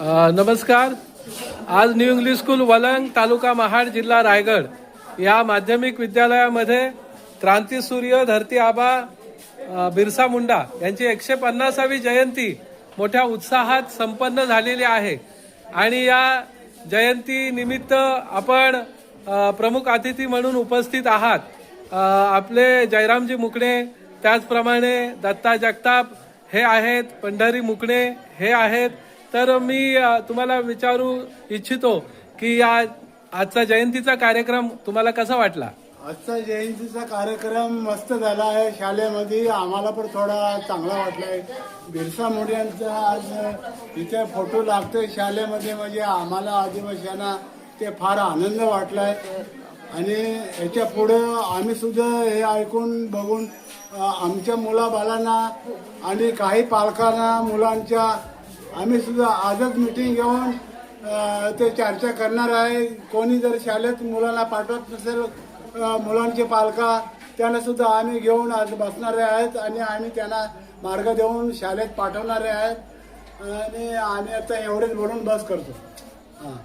नमस्कार. आज new English school वलंग तालुका महाड जिल्हा रायगड. या माध्यमिक विद्यालयामध्ये क्रांती सूर्य धरती आबा बिरसा मुंडा यांची एकशे पन्नासावी जयंती मोठ्या उत्साहात संपन्न झालेली आहे. आणि या जयंती निमित्त आपण प्रमुख अतिथी म्हणून उपस्थित आहात. आपले जयरामजी मुकणे त्याचप्रमाणे दत्ता जगताप हे आहेत पंढरी मुकणे हे आहेत तर मी तुम्हाला विचारू इच्छितो की या आजचा जयंतीचा कार्यक्रम तुम्हाला कसा वाटला? आजचा जयंतीचा कार्यक्रम मस्त झाला आहे. शाळेमध्ये आम्हाला पण थोडा चांगला वाटलाय. बिरसा मुंडे यांचा आज इथे फोटो लागतोय शाळेमध्ये. म्हणजे आम्हाला आदिवासीयांना ते फार आनंद वाटलाय. आणि याच्या पुढं आम्ही सुद्धा हे ऐकून बघून आमच्या मुलाबाळांना आणि काही पालकांना मुलांच्या आम्ही सुद्धा आजच मिटिंग घेऊन ते चर्चा करणार आहे. कोणी जर शाळेत मुलांना पाठवत नसेल मुलांचे पालका त्यांना सुद्धा आम्ही घेऊन आज बसणारे आहेत आणि आम्ही त्यांना मार्ग देऊन शाळेत पाठवणारे आहेत. आणि आम्ही आता एवढेच बोलून बस करतो. हां.